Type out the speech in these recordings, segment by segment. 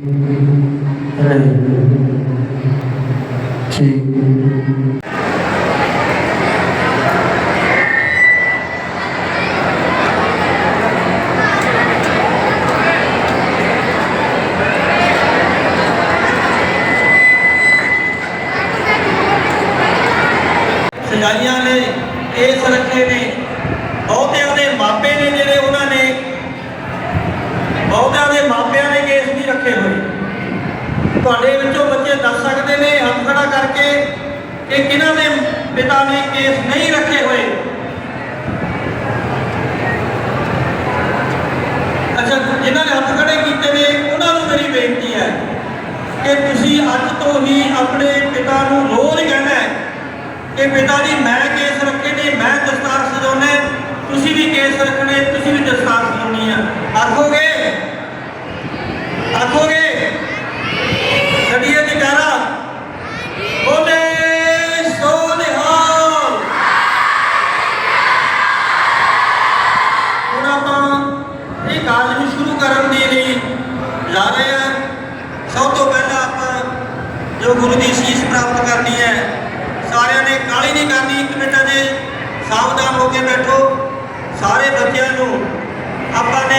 네. 지. ਤੁਹਾਡੇ ਵਿੱਚੋਂ ਬੱਚੇ ਦੱਸ ਸਕਦੇ ਨੇ, ਹੱਥ ਖੜਾ ਕਰਕੇ ਕਿ ਕਿਹਨਾਂ ਦੇ ਪਿਤਾ ਨੇ ਕੇਸ ਨਹੀਂ ਰੱਖੇ ਹੋਏ। ਅੱਛਾ, ਜਿਨ੍ਹਾਂ ਨੇ ਹੱਥ ਖੜੇ ਕੀਤੇ ਨੇ, ਉਹਨਾਂ ਨੂੰ ਮੇਰੀ ਬੇਨਤੀ ਹੈ ਕਿ ਤੁਸੀਂ ਅੱਜ ਤੋਂ ਹੀ ਆਪਣੇ ਪਿਤਾ ਨੂੰ ਰੋਜ਼ ਕਹਿਣਾ ਹੈ ਕਿ ਪਿਤਾ ਜੀ, ਮੈਂ ਕੇਸ ਰੱਖੇ ਨੇ, ਮੈਂ ਦਸਤਾਰ ਸਜਾਉਣਾ ਤੁਸੀਂ ਵੀ ਕੇਸ ਰੱਖਣੇ, ਤੁਸੀਂ ਵੀ ਦਸਤਾਰ ਸਜਾਉਣੀ ਆ। ਆਖੋਗੇ ਛੜੀਏ ਜਕਾਰਾ ਬੋਲੇ ਸੋ ਨਿਹਾਲ ਹੁਣ ਆਪਾਂ ਇਹ ਕਾਜ ਨੂੰ ਸ਼ੁਰੂ ਕਰਨ ਦੇ ਲਈ ਜਾ ਰਹੇ ਹਾਂ ਸਭ ਤੋਂ ਪਹਿਲਾਂ ਆਪਾਂ ਜੋ ਗੁਰੂ ਦੀ ਸੀਸ ਪ੍ਰਾਪਤ ਕਰਨੀ ਹੈ ਸਾਰਿਆਂ ਨਹੀਂ ਕਰਨੀ, ਇੱਕ ਮਿੰਟ ਦੇ ਸਾਵਧਾਨ ਹੋ ਕੇ ਬੈਠੋ। ਸਾਰੇ ਬੱਚਿਆਂ ਨੂੰ ਆਪਾਂ ਨੇ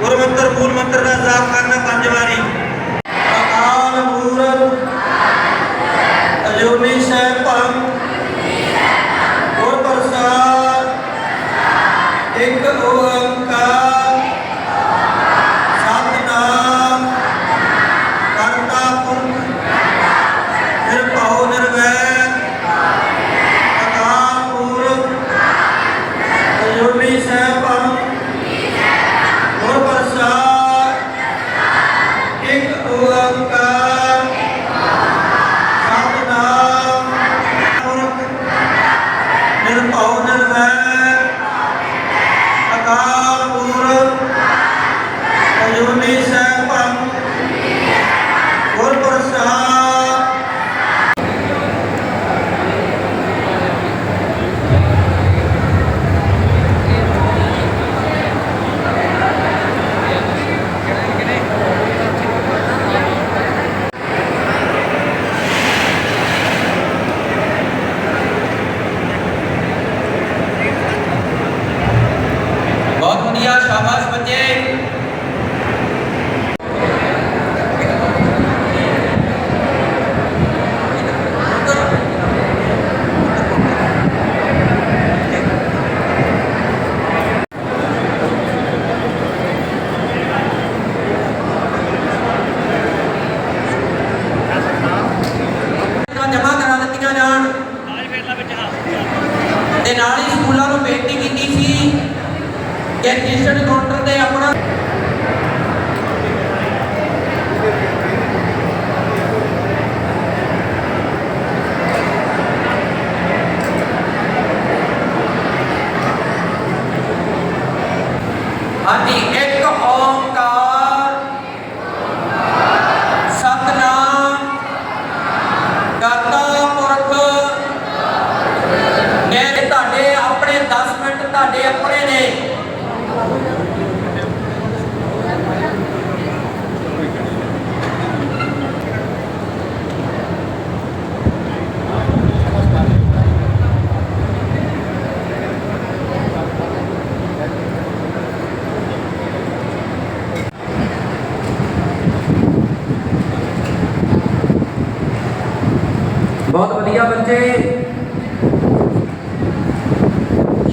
ਗੁਰਮੰਤਰ, ਮੂਲ ਮੰਤਰ ਦਾ ਜਾਪ ਕਰਨਾ ਪੰਜ ਵਾਰੀ। ਅਕਾਲ ਮੂਰਤ ਅਜੂਨੀ ਸੈਭੰ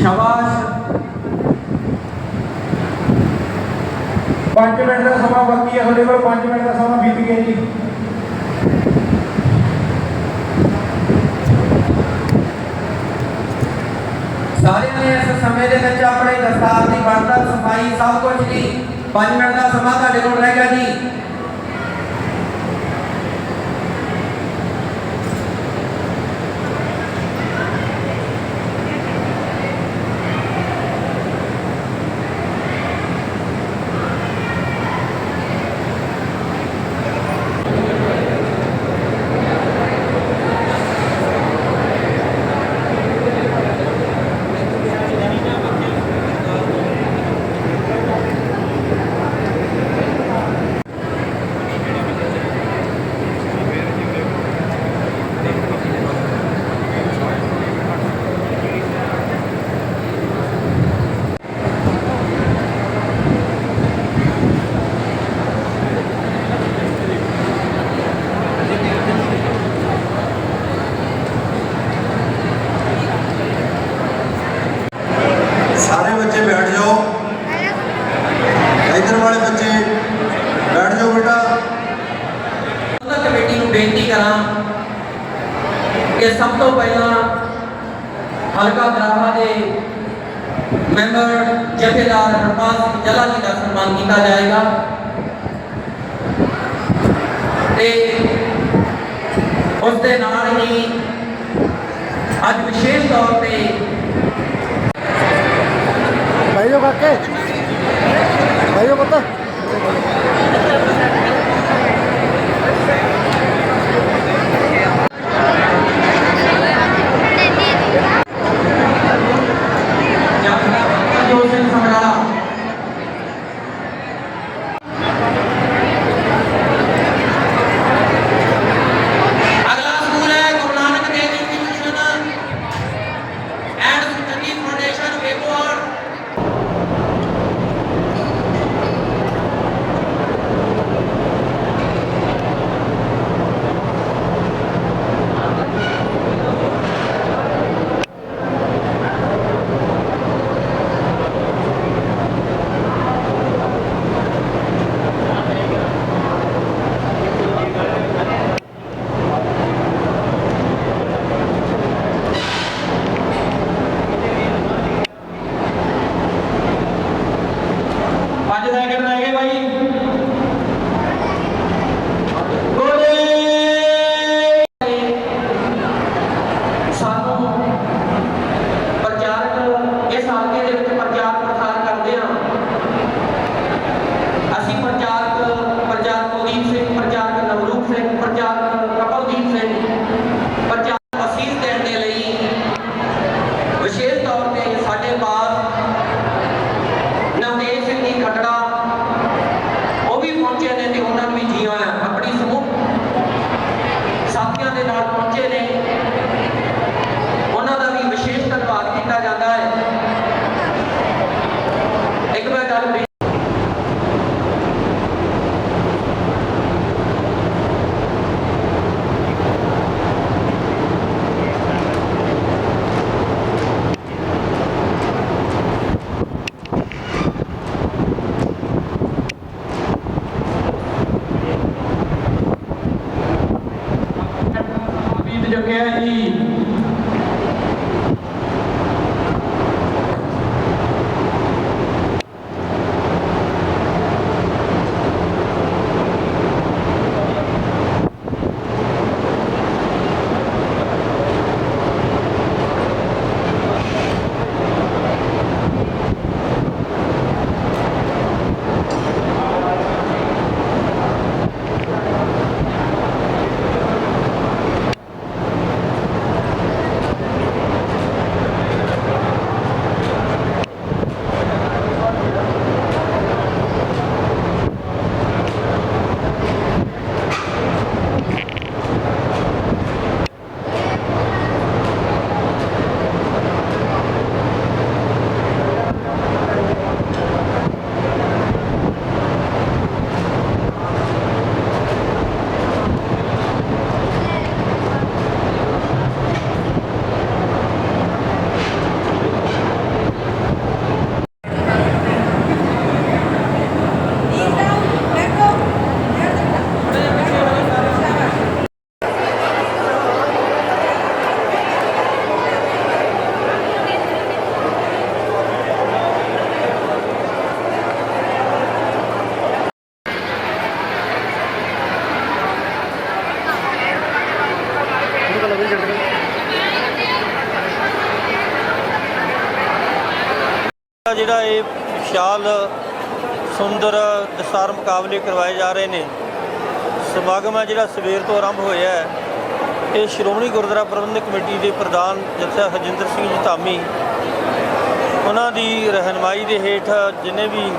ਸ਼ਾਬਾਸ਼ 5 ਮਿੰਟ ਦਾ ਸਮਾਂ ਬਾਕੀ ਹੈ ਤੁਹਾਡੇ ਕੋਲ 5 ਮਿੰਟ ਦਾ ਸਮਾਂ ਬੀਤ ਗਿਆ ਜੀ ਸਾਰਿਆਂ ਨੇ ਇਸ ਸਮੇਂ ਦੇ ਵਿੱਚ ਆਪਣੇ ਦਸਤਾਰ ਦੀ ਬਣਤਰ ਸਫ਼ਾਈ ਸਭ ਕੁਝ ਦੀ 5 ਮਿੰਟ ਦਾ ਸਮਾਂ ਤੁਹਾਡੇ ਕੋਲ ਰਹਿ ਗਿਆ ਜੀ ਤੇ ਉਸ ਦੇ ਨਾਲ ਹੀ ਅੱਜ ਵਿਸ਼ੇਸ਼ ਤੌਰ ਤੇ ਭਾਈਓ ਕਾਕੇ। ਭਾਈਓ ਪੁੱਤ। ਜਿਹੜਾ ਇਹ ਵਿਸ਼ਾਲ ਸੁੰਦਰ ਦਸਤਾਰ ਮੁਕਾਬਲੇ ਕਰਵਾਏ ਜਾ ਰਹੇ ਨੇ। ਸਮਾਗਮ ਹੈ ਜਿਹੜਾ ਸਵੇਰ ਤੋਂ ਆਰੰਭ ਹੋਇਆ ਹੈ। ਇਹ ਸ਼੍ਰੋਮਣੀ ਗੁਰਦੁਆਰਾ ਪ੍ਰਬੰਧਕ ਕਮੇਟੀ ਦੇ ਪ੍ਰਧਾਨ ਜਥਾ ਹਰਜਿੰਦਰ ਸਿੰਘ ਜੀ ਧਾਮੀ, ਉਹਨਾਂ ਦੀ ਰਹਿਨਮਾਈ ਦੇ ਹੇਠ ਜਿੰਨੇ ਵੀ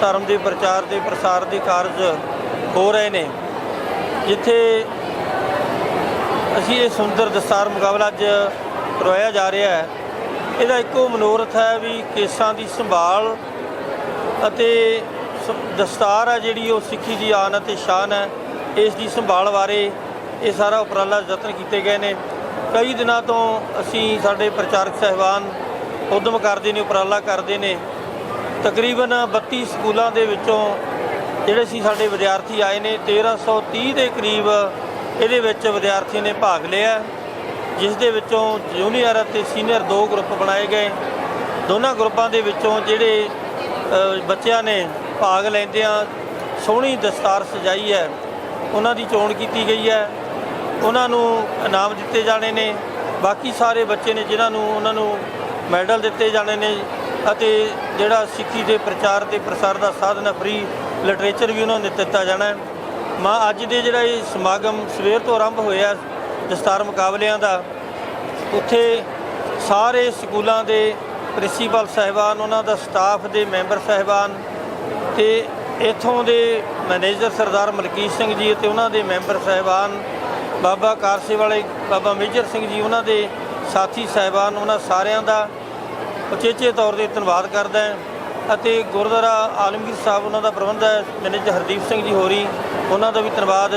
ਧਰਮ ਦੇ ਪ੍ਰਚਾਰ ਦੇ ਪ੍ਰਸਾਰ ਦੇ ਕਾਰਜ ਹੋ ਰਹੇ ਨੇ। ਜਿੱਥੇ ਅਸੀਂ ਇਹ ਸੁੰਦਰ ਦਸਤਾਰ ਮੁਕਾਬਲਾ ਅੱਜ ਕਰਵਾਇਆ ਜਾ ਰਿਹਾ ਹੈ। ਇਹਦਾ ਇੱਕੋ ਮਨੋਰਥ ਹੈ ਵੀ ਕੇਸਾਂ ਦੀ ਸੰਭਾਲ ਅਤੇ ਸ- ਦਸਤਾਰ ਹੈ ਜਿਹੜੀ ਉਹ ਸਿੱਖੀ ਦੀ ਆਨ ਅਤੇ ਸ਼ਾਨ ਹੈ, ਇਸ ਦੀ ਸੰਭਾਲ ਬਾਰੇ ਇਹ ਸਾਰਾ ਉਪਰਾਲਾ ਯਤਨ ਕੀਤੇ ਗਏ ਨੇ। ਕਈ ਦਿਨਾਂ ਤੋਂ ਅਸੀਂ ਸਾਡੇ ਪ੍ਰਚਾਰਕ ਸਹਿਬਾਨ ਉਦਮ ਕਰਦੇ ਨੇ, ਉਪਰਾਲਾ ਕਰਦੇ ਨੇ। ਤਕਰੀਬਨ 32 ਸਕੂਲਾਂ ਦੇ ਵਿੱਚੋਂ ਜਿਹੜੇ ਸੀ ਸਾਡੇ ਵਿਦਿਆਰਥੀ ਆਏ ਨੇ 1330 ਦੇ ਕਰੀਬ ਇਹਦੇ ਵਿੱਚ ਵਿਦਿਆਰਥੀ ਨੇ ਭਾਗ ਲਿਆ। ਜਿਸ ਦੇ ਵਿੱਚੋਂ ਜੂਨੀਅਰ ਅਤੇ ਸੀਨੀਅਰ ਦੋ ਗਰੁੱਪ ਬਣਾਏ ਗਏ। ਦੋਨਾਂ ਗਰੁੱਪਾਂ ਦੇ ਵਿੱਚੋਂ ਜਿਹੜੇ ਬੱਚਿਆਂ ਨੇ ਭਾਗ ਲੈਂਦਿਆਂ ਸੋਹਣੀ ਦਸਤਾਰ ਸਜਾਈ ਹੈ। ਉਹਨਾਂ ਦੀ ਚੋਣ ਕੀਤੀ ਗਈ ਹੈ। ਉਹਨਾਂ ਨੂੰ ਇਨਾਮ ਦਿੱਤੇ ਜਾਣੇ ਨੇ। ਬਾਕੀ ਸਾਰੇ ਬੱਚੇ ਨੇ ਜਿਨ੍ਹਾਂ ਨੂੰ ਉਹਨਾਂ ਨੂੰ ਮੈਡਲ ਦਿੱਤੇ ਜਾਣੇ ਨੇ ਅਤੇ ਜਿਹੜਾ ਸਿੱਖੀ ਦੇ ਪ੍ਰਚਾਰ ਤੇ ਪ੍ਰਸਾਰ ਦਾ ਸਾਧਨ ਹੈ ਫ੍ਰੀ ਲਿਟਰੇਚਰ ਵੀ ਉਹਨਾਂ ਨੂੰ ਦਿੱਤਾ ਜਾਣਾ ਹੈ। ਮਾ, ਅੱਜ ਦੇ ਜਿਹੜਾ ਇਹ ਸਮਾਗਮ ਸਵੇਰ ਤੋਂ ਆਰੰਭ ਹੋਇਆ ਦਸਤਾਰ ਮੁਕਾਬਲਿਆਂ ਦਾ, ਉੱਥੇ ਸਾਰੇ ਸਕੂਲਾਂ ਦੇ ਪ੍ਰਿੰਸੀਪਲ ਸਾਹਿਬਾਨ, ਉਹਨਾਂ ਦਾ ਸਟਾਫ ਦੇ ਮੈਂਬਰ ਸਾਹਿਬਾਨ ਤੇ ਇਥੋਂ ਦੇ ਮੈਨੇਜਰ ਸਰਦਾਰ ਮਲਕੀਤ ਸਿੰਘ ਜੀ ਅਤੇ ਉਹਨਾਂ ਦੇ ਮੈਂਬਰ ਸਾਹਿਬਾਨ, ਬਾਬਾ ਕਾਰਸੇ ਵਾਲੇ ਬਾਬਾ ਮੇਜਰ ਸਿੰਘ ਜੀ, ਉਹਨਾਂ ਦੇ ਸਾਥੀ ਸਾਹਿਬਾਨ, ਉਹਨਾਂ ਸਾਰਿਆਂ ਦਾ ਉਚੇਚੇ ਤੌਰ ਤੇ ਧੰਨਵਾਦ ਕਰਦਾ ਹਾਂ ਅਤੇ ਗੁਰਦੁਆਰਾ ਆਲਮਗੀਰ ਸਾਹਿਬ, ਉਹਨਾਂ ਦਾ ਪ੍ਰਬੰਧ ਹੈ, ਮੈਨੇਜਰ ਹਰਦੀਪ ਸਿੰਘ ਜੀ ਹੋਰੀ, ਉਹਨਾਂ ਦਾ ਵੀ ਧੰਨਵਾਦ।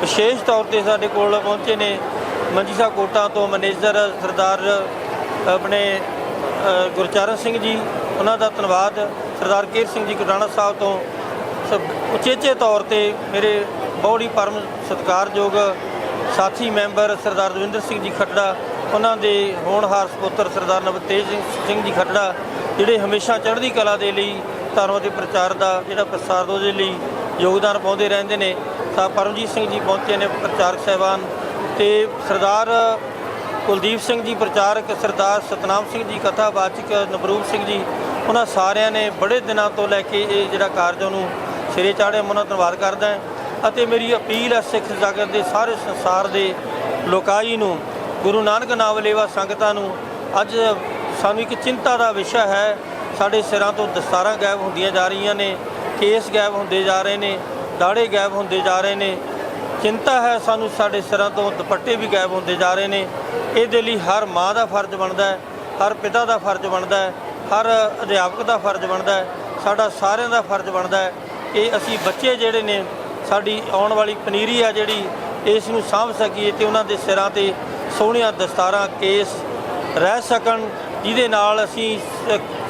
ਵਿਸ਼ੇਸ਼ ਤੌਰ ਤੇ ਸਾਡੇ ਕੋਲ ਪਹੁੰਚੇ ਨੇ ਮੰਜੀ ਸਾਹਿਬ ਕੋਟਾਂ ਤੋਂ ਮੈਨੇਜਰ ਸਰਦਾਰ ਆਪਣੇ ਗੁਰਚਰਨ ਸਿੰਘ ਜੀ, ਉਹਨਾਂ ਦਾ ਧੰਨਵਾਦ। ਸਰਦਾਰ ਕੇਰ ਸਿੰਘ ਜੀ ਗੁਰਦਾਣਾ ਸਾਹਿਬ ਤੋਂ ਸਭ ਉਚੇਚੇ ਤੌਰ ਤੇ ਮੇਰੇ ਬਹੁਤ ਹੀ ਪਰਮ ਸਤਿਕਾਰਯੋਗ ਸਾਥੀ ਮੈਂਬਰ ਸਰਦਾਰ ਰਵਿੰਦਰ ਸਿੰਘ ਜੀ ਖੱਟੜਾ ਉਹਨਾਂ ਦੇ ਹੋਣਹਾਰ ਸਪੁੱਤਰ ਸਰਦਾਰ ਨਵਤੇਜ ਸਿੰਘ- ਸਿੰਘ ਜੀ ਖੱਟੜਾ ਜਿਹੜੇ ਹਮੇਸ਼ਾ ਚੜ੍ਹਦੀ ਕਲਾ ਦੇ ਲਈ ਧਰਮ ਦੇ ਪ੍ਰਚਾਰ ਦਾ ਜਿਹੜਾ ਪ੍ਰਸਾਰ ਉਹਦੇ ਲਈ ਯੋਗਦਾਨ ਪਾਉਂਦੇ ਰਹਿੰਦੇ ਨੇ। ਤਾਂ ਪਰਮਜੀਤ ਸਿੰਘ ਜੀ ਪਹੁੰਚੇ ਨੇ ਪ੍ਰਚਾਰਕ ਸਾਹਿਬਾਨ ਤੇ ਸਰਦਾਰ ਕੁਲਦੀਪ ਸਿੰਘ ਜੀ ਪ੍ਰਚਾਰਕ ਸਰਦਾਰ ਸਤਨਾਮ ਸਿੰਘ ਜੀ, ਕਥਾਵਾਚਕ ਨਵਰੂਪ ਸਿੰਘ ਜੀ, ਉਹਨਾਂ ਸਾਰਿਆਂ ਨੇ ਬੜੇ ਦਿਨਾਂ ਤੋਂ ਲੈ ਕੇ ਇਹ ਜਿਹੜਾ ਕਾਰਜ ਉਹਨੂੰ ਸਿਰੇ ਚਾੜਿਆ ਉਹਨਾਂ ਦਾ ਧੰਨਵਾਦ ਕਰਦਾ ਅਤੇ ਮੇਰੀ ਅਪੀਲ ਹੈ ਸਿੱਖ ਜਗਤ ਦੇ ਸਾਰੇ ਸੰਸਾਰ ਦੇ ਲੋਕਾਈ ਨੂੰ, ਗੁਰੂ ਨਾਨਕ ਨਾਮ ਲੇਵਾ ਸੰਗਤਾਂ ਨੂੰ, ਅੱਜ ਸਾਨੂੰ ਇੱਕ ਚਿੰਤਾ ਦਾ ਵਿਸ਼ਾ ਹੈ, ਸਾਡੇ ਸਿਰਾਂ ਤੋਂ ਦਸਤਾਰਾਂ ਗਾਇਬ ਹੁੰਦੀਆਂ ਜਾ ਰਹੀਆਂ ਨੇ, ਕੇਸ ਗਾਇਬ ਹੁੰਦੇ ਜਾ ਰਹੇ ਨੇ ਦਾੜੇ ਗਾਇਬ ਹੁੰਦੇ ਜਾ ਰਹੇ ਨੇ। ਚਿੰਤਾ ਹੈ ਸਾਨੂੰ ਸਾਡੇ ਸਿਰਾਂ ਤੋਂ, ਦੁਪੱਟੇ ਵੀ ਗਾਇਬ ਹੁੰਦੇ ਜਾ ਰਹੇ ਨੇ। ਇਹਦੇ ਲਈ ਹਰ ਮਾਂ ਦਾ ਫਰਜ਼ ਬਣਦਾ ਹੈ, ਹਰ ਪਿਤਾ ਦਾ ਫਰਜ਼ ਬਣਦਾ ਹੈ, ਹਰ ਅਧਿਆਪਕ ਦਾ ਫਰਜ਼ ਬਣਦਾ ਹੈ, ਸਾਡਾ ਸਾਰਿਆਂ ਦਾ ਫਰਜ਼ ਬਣਦਾ ਹੈ ਕਿ ਅਸੀਂ ਬੱਚੇ ਜਿਹੜੇ ਨੇ, ਸਾਡੀ ਆਉਣ ਵਾਲੀ ਪਨੀਰੀ ਆ ਜਿਹੜੀ, ਇਸ ਨੂੰ ਸਾਂਭ ਸਕੀਏ ਤੇ ਉਹਨਾਂ ਦੇ ਸਿਰਾਂ ਤੇ ਸੋਹਣੀਆਂ ਦਸਤਾਰਾਂ, ਕੇਸ ਰਹਿ ਸਕਣ, ਜਿਹਦੇ ਨਾਲ ਅਸੀਂ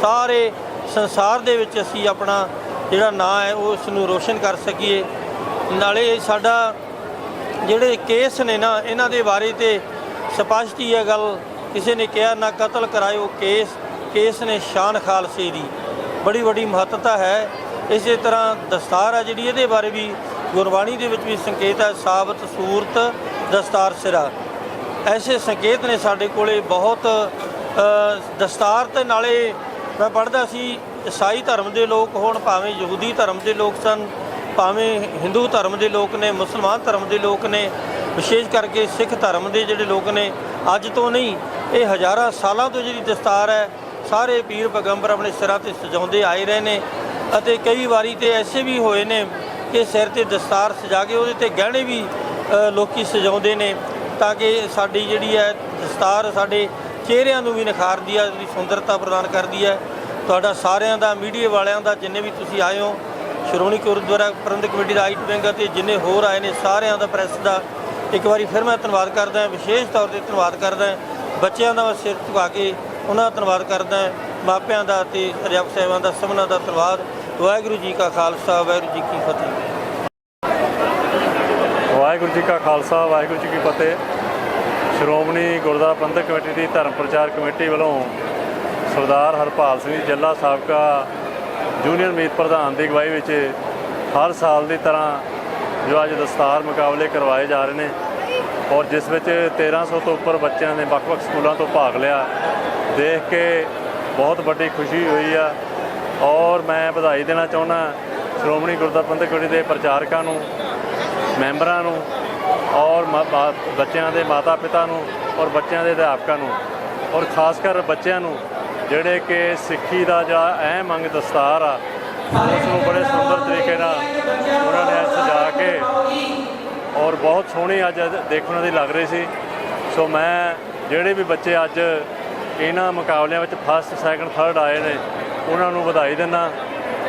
ਸਾਰੇ ਸੰਸਾਰ ਦੇ ਵਿੱਚ ਅਸੀਂ ਆਪਣਾ ਜਿਹੜਾ ਨਾਂ ਹੈ ਉਹ ਉਸ ਨੂੰ ਰੋਸ਼ਨ ਕਰ ਸਕੀਏ। ਨਾਲੇ ਸਾਡਾ ਜਿਹੜੇ ਕੇਸ ਨੇ ਨਾ, ਇਹਨਾਂ ਦੇ ਬਾਰੇ ਤੇ ਸਪਸ਼ਟ ਹੈ ਗੱਲ, ਕਿਸੇ ਨੇ ਕਿਹਾ ਨਾ ਕਤਲ ਕਰਾਇਓ, ਕੇਸ ਕੇਸ ਨੇ ਸ਼ਾਨ ਖਾਲਸੇ ਦੀ। ਬੜੀ ਵੱਡੀ ਮਹੱਤਤਾ ਹੈ। ਇਸੇ ਤਰ੍ਹਾਂ ਦਸਤਾਰ ਹੈ ਜਿਹੜੀ, ਇਹਦੇ ਬਾਰੇ ਵੀ ਗੁਰਬਾਣੀ ਦੇ ਵਿੱਚ ਵੀ ਸੰਕੇਤ ਹੈ, ਸਾਬਤ, ਸੂਰਤ, ਦਸਤਾਰ ਸਿਰਾ। ਐਸੇ ਸੰਕੇਤ ਨੇ ਸਾਡੇ ਕੋਲੇ ਬਹੁਤ ਦਸਤਾਰ ਤੇ ਨਾਲੇ ਮੈਂ ਪੜ੍ਹਦਾ ਸੀ ਈਸਾਈ ਧਰਮ ਦੇ ਲੋਕ ਹੋਣ ਭਾਵੇਂ ਯਹੂਦੀ ਧਰਮ ਦੇ ਲੋਕ ਸਨ ਭਾਵੇਂ ਹਿੰਦੂ ਧਰਮ ਦੇ ਲੋਕ ਨੇ ਮੁਸਲਮਾਨ ਧਰਮ ਦੇ ਲੋਕ ਨੇ ਵਿਸ਼ੇਸ਼ ਕਰਕੇ ਸਿੱਖ ਧਰਮ ਦੇ ਜਿਹੜੇ ਲੋਕ ਨੇ ਅੱਜ ਤੋਂ ਨਹੀਂ ਇਹ ਹਜ਼ਾਰਾਂ ਸਾਲਾਂ ਤੋਂ ਜਿਹੜੀ ਦਸਤਾਰ ਹੈ ਸਾਰੇ ਪੀਰ ਪੈਗੰਬਰ ਆਪਣੇ ਸਿਰਾਂ ਤੇ ਸਜਾਉਂਦੇ ਆਏ ਰਹੇ ਨੇ ਅਤੇ ਕਈ ਵਾਰੀ ਤੇ ਐਸੇ ਵੀ ਹੋਏ ਨੇ ਕਿ ਸਿਰ ਤੇ ਦਸਤਾਰ ਸਜਾ ਕੇ ਉਹਦੇ ਤੇ ਗਹਿਣੇ ਵੀ ਅ, ਲੋਕੀ ਸਜਾਉਂਦੇ ਨੇ ਤਾਂ ਕਿ ਸਾਡੀ ਜਿਹੜੀ ਹੈ ਦਸਤਾਰ ਸਾਡੇ ਚਿਹਰਿਆਂ ਨੂੰ ਵੀ ਨਿਖਾਰਦੀ ਹੈ ਉਹਦੀ ਸੁੰਦਰਤਾ ਪ੍ਰਦਾਨ ਕਰਦੀ ਹੈ। ਤੁਹਾਡਾ ਸਾਰਿਆਂ ਦਾ, ਮੀਡੀਆ ਵਾਲਿਆਂ ਦਾ, ਜਿੰਨੇ ਵੀ ਤੁਸੀਂ ਆਏ ਹੋ, ਸ਼੍ਰੋਮਣੀ ਗੁਰਦੁਆਰਾ ਪ੍ਰਬੰਧਕ ਕਮੇਟੀ ਦਾ, ਆਈਟ ਵਿੰਗ ਅਤੇ ਜਿੰਨੇ ਹੋਰ ਆਏ ਨੇ, ਸਾਰਿਆਂ ਦਾ ਪ੍ਰੈਸ ਦਾ, ਇੱਕ ਵਾਰੀ ਫਿਰ ਮੈਂ ਧੰਨਵਾਦ ਕਰਦਾ, ਵਿਸ਼ੇਸ਼ ਤੌਰ ਤੇ ਧੰਨਵਾਦ ਕਰਦਾ, ਬੱਚਿਆਂ ਦਾ ਮੈਂ ਸਿਰ ਝੁਕਾ ਕੇ ਉਹਨਾਂ ਦਾ ਧੰਨਵਾਦ ਕਰਦਾ, ਮਾਪਿਆਂ ਦਾ ਤੇ ਅਧਿਆਪਕ ਸਾਹਿਬਾਨ ਦਾ, ਸਭਨਾਂ ਦਾ ਧੰਨਵਾਦ, ਵਾਹਿਗੁਰੂ ਜੀ ਕਾ ਖਾਲਸਾ, ਵਾਹਿਗੁਰੂ ਜੀ ਕੀ ਫਤਿਹ। ਵਾਹਿਗੁਰੂ ਜੀ ਕਾ ਖਾਲਸਾ, ਵਾਹਿਗੁਰੂ ਜੀ ਕੀ ਫਤਿਹ। ਸ਼੍ਰੋਮਣੀ ਗੁਰਦੁਆਰਾ ਪ੍ਰਬੰਧਕ ਕਮੇਟੀ ਦੀ ਧਰਮ ਪ੍ਰਚਾਰ ਕਮੇਟੀ ਵੱਲੋਂ ਸਰਦਾਰ ਹਰਪਾਲ ਸਿੰਘ ਜੀ ਜੱਲਾ ਸਾਬਕਾ ਜੂਨੀਅਰ ਮੀਤ ਪ੍ਰਧਾਨ ਦੀ ਅਗਵਾਈ ਵਿੱਚ ਹਰ ਸਾਲ ਦੀ ਤਰ੍ਹਾਂ ਜੋ ਅੱਜ ਦਸਤਾਰ ਮੁਕਾਬਲੇ ਕਰਵਾਏ ਜਾ ਰਹੇ ਨੇ ਔਰ ਜਿਸ ਵਿੱਚ 1300 ਤੋਂ ਉੱਪਰ ਬੱਚਿਆਂ ਨੇ ਵੱਖ-ਵੱਖ ਸਕੂਲਾਂ ਤੋਂ ਭਾਗ ਲਿਆ, ਦੇਖ ਕੇ ਬਹੁਤ ਵੱਡੀ ਖੁਸ਼ੀ ਹੋਈ ਆ। ਔਰ ਮੈਂ ਵਧਾਈ ਦੇਣਾ ਚਾਹੁੰਦਾ ਸ਼੍ਰੋਮਣੀ ਗੁਰਦੁਆਰਾ ਪੰਥਕ ਕਮੇਟੀ ਦੇ ਪ੍ਰਚਾਰਕਾਂ ਨੂੰ, ਮੈਂਬਰਾਂ ਨੂੰ ਔਰ ਮ- ਬਾ- ਬੱਚਿਆਂ ਦੇ ਮਾਤਾ-ਪਿਤਾ ਨੂੰ ਔਰ ਬੱਚਿਆਂ ਦੇ ਅਧਿਆਪਕਾਂ ਨੂੰ ਔਰ ਖਾਸ ਕਰ ਬੱਚਿਆਂ ਨੂੰ ਜਿਹੜੇ ਕਿ ਸਿੱਖੀ ਦਾ ਜਿਹੜਾ ਅਹਿਮ ਅੰਗ ਦਸਤਾਰ ਆ, ਉਸ ਨੂੰ ਬੜੇ ਸੁੰਦਰ ਤਰੀਕੇ ਨਾਲ ਉਹਨਾਂ ਨੇ ਸਜਾ ਕੇ ਔਰ ਬਹੁਤ ਸੋਹਣੀ ਅੱਜ ਦੇਖਣ ਦੀ ਲੱਗ ਰਹੀ ਸੀ। ਸੋ ਮੈਂ ਜਿਹੜੇ ਵੀ ਬੱਚੇ ਅੱਜ ਇਹਨਾਂ ਮੁਕਾਬਲਿਆਂ ਵਿੱਚ ਫਸਟ ਸੈਕੰਡ ਥਰਡ ਆਏ ਨੇ, ਉਹਨਾਂ ਨੂੰ ਵਧਾਈ ਦਿੰਦਾ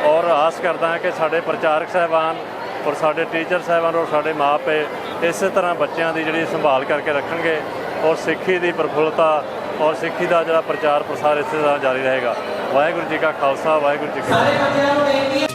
ਔਰ ਆਸ ਕਰਦਾ ਹਾਂ ਕਿ ਸਾਡੇ ਪ੍ਰਚਾਰਕ ਸਾਹਿਬਾਨ ਔਰ ਸਾਡੇ ਟੀਚਰ ਸਾਹਿਬਾਨ ਔਰ ਸਾਡੇ ਮਾਪੇ ਇਸੇ ਤਰ੍ਹਾਂ ਬੱਚਿਆਂ ਦੀ ਜਿਹੜੀ ਸੰਭਾਲ ਕਰਕੇ ਰੱਖਣਗੇ ਔਰ ਸਿੱਖੀ ਦੀ ਪ੍ਰਫੁੱਲਤਾ ਔਰ ਸਿੱਖੀ ਦਾ ਜਿਹੜਾ ਪ੍ਰਚਾਰ ਪ੍ਰਸਾਰ ਇਸੇ ਤਰ੍ਹਾਂ ਜਾਰੀ ਰਹੇਗਾ। ਵਾਹਿਗੁਰੂ ਜੀ ਕਾ ਖਾਲਸਾ, ਵਾਹਿਗੁਰੂ ਜੀ ਕੀ ਫਤਿਹ।